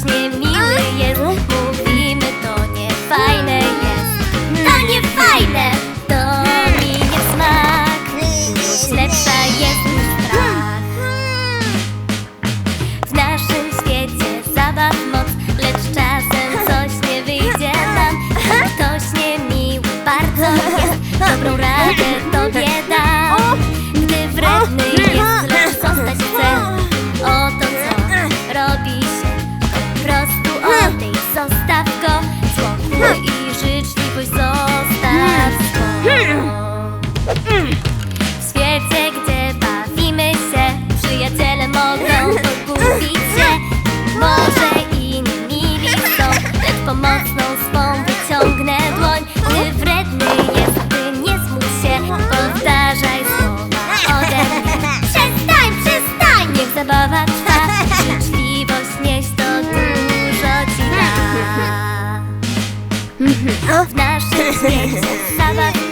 Właśnie miły jest zostaw go Spokój W naszym świecie z